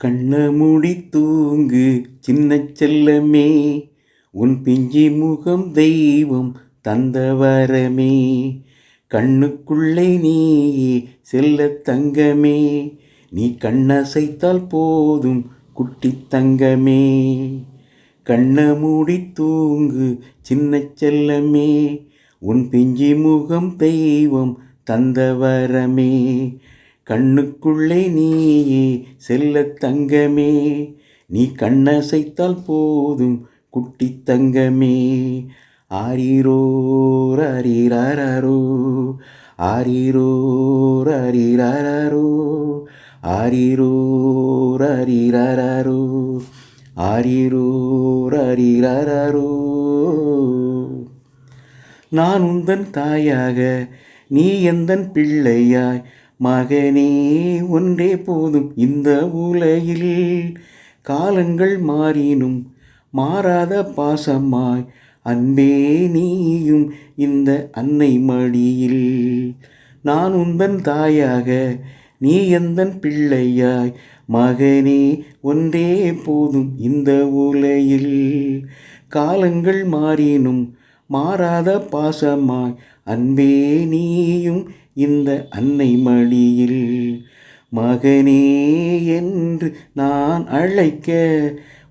கண்ண மூடி தூங்கு சின்ன செல்லமே. உன் பிஞ்சி முகம் தெய்வம் தந்த வரமே. கண்ணுக்குள்ளே நீ செல்ல தங்கமே. நீ கண்ணசைத்தால் போதும் குட்டி தங்கமே. கண்ண மூடி தூங்கு சின்ன செல்லமே. உன் பிஞ்சி முகம் தெய்வம் தந்த வரமே. கண்ணுக்குள்ளே நீயே செல்ல தங்கமே. நீ கண்ணசைத்தால் போதும் குட்டி தங்கமே. ஆரிரோர் அரிராரோ ஆரிரோர் அரிராரோ ஆரிரோர் அரிராரோ ஆரிரோர் அரிராரோ நான் உந்தன் தாயாக நீ எந்தன் பிள்ளையாய் மகனே ஒன்றே போதும் இந்த உலகில். காலங்கள் மாறினும் மாறாத பாசமாய் அன்பே நீயும் இந்த அன்னை மடியில். நான் உந்தன் தாயாக நீ எந்தன் பிள்ளையாய். மகனே ஒன்றே போதும் இந்த உலையில் காலங்கள் மாறினும் மாறாத பாசமாய் அன்பே நீயும் இந்த அன்னை மடியில் மகனே என்று நான் அழைக்க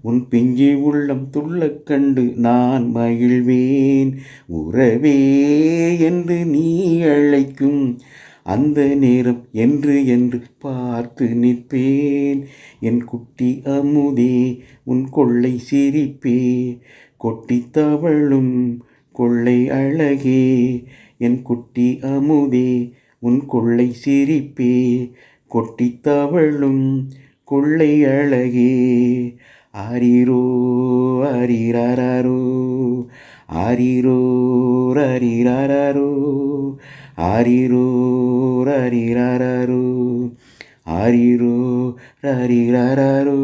உன் பிஞ்சி உள்ளம் துள்ளக் கண்டு நான் மகிழ்வேன். உறவே என்று நீ அழைக்கும் அந்த நேரம் என்று என்று பார்த்து நிற்பேன். என் குட்டி அமுதே உன் கொள்ளை சிரிப்பே கொட்டி தவழும் கொள்ளை அழகே என் குட்டி அமுதே உன் கொள்ளை சிரிப்பே கொட்டி தவழும் கொள்ளை அழகே. ஆரிரோ ஆரிரோ ஆரிரோ அரிராரோ ஆரிரோ அரிராரோ ஆரிரோ அரிராரோ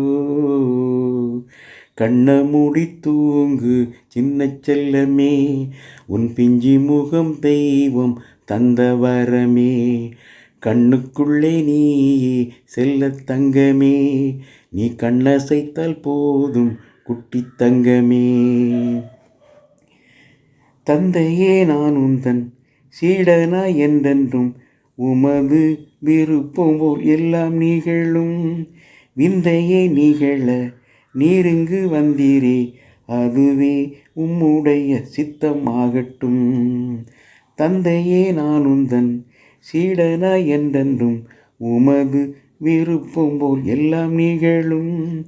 கண்ண மூடி தூங்கு சின்ன செல்லமே. உன் பிஞ்சி முகம் தெய்வம் தந்த வரமே. கண்ணுக்குள்ளே நீயே செல்ல தங்கமே. நீ கண்ணசைத்தால் போதும் குட்டி தங்கமே. தந்தையே நான் உந்தன் சீடனா என்றென்றும் உமது விருப்பம் போல் எல்லாம் நிகழும். விந்தையே நிகழ நீருங்கு வந்தீரே அதுவே உம்முடைய சித்தமாகட்டும். தந்தையே நான் உந்தன் சீடனா என்றென்றும் உமது விருப்பம் போல் எல்லாம் நிகழும்.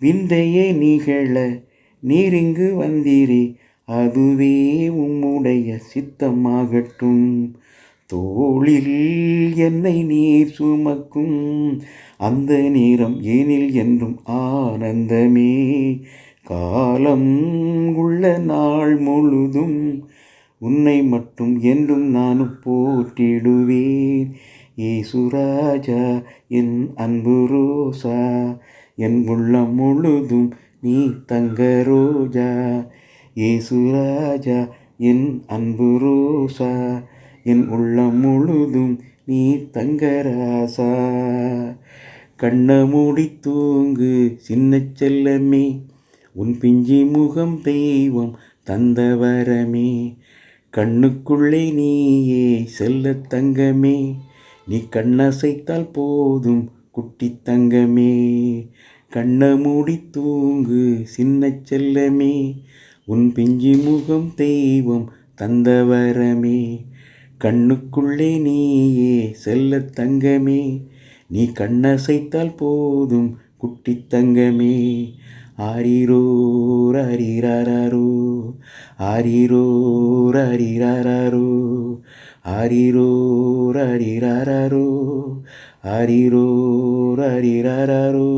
விந்தையே நிகழ நீரிங்கு வந்தீரே அதுவே உம்முடைய சித்தமாகட்டும். தோளில் என்னை நீர் சுமக்கும். அந்த நேரம் ஏனில் என்றும் ஆனந்தமே. காலம் உள்ள நாள் முழுதும் உன்னை மட்டும் என்றும் நானும் போற்றிடுவேன். ஏசுராஜா என் அன்பு ரோசா என் உள்ளம் முழுதும் நீ தங்க ரோஜா. ஏசுராஜா என் அன்பு ரோசா என் உள்ளம் முழுதும் நீ தங்கராசா. கண்ண மூடி தூங்கு சின்ன செல்லமே. உன் பிஞ்சி முகம் தெய்வம் தந்த வரமே. கண்ணுக்குள்ளே நீயே செல்ல தங்கமே. நீ கண்ணசைத்தால் போதும் குட்டி தங்கமே. கண்ண மூடி தூங்கு சின்ன செல்லமே. உன் பிஞ்சி முகம் தெய்வம் தந்தவரமே கண்ணுக்குள்ளே நீயே செல்ல தங்கமே. நீ கண்ணசைத்தால் போதும் குட்டி தங்கமே. ஆரிரோர் அரிராரோ ஆரிரோர் அரிராரோ ஆரிரோர் அரிராரோ ஆரிரோர் அரிராரோ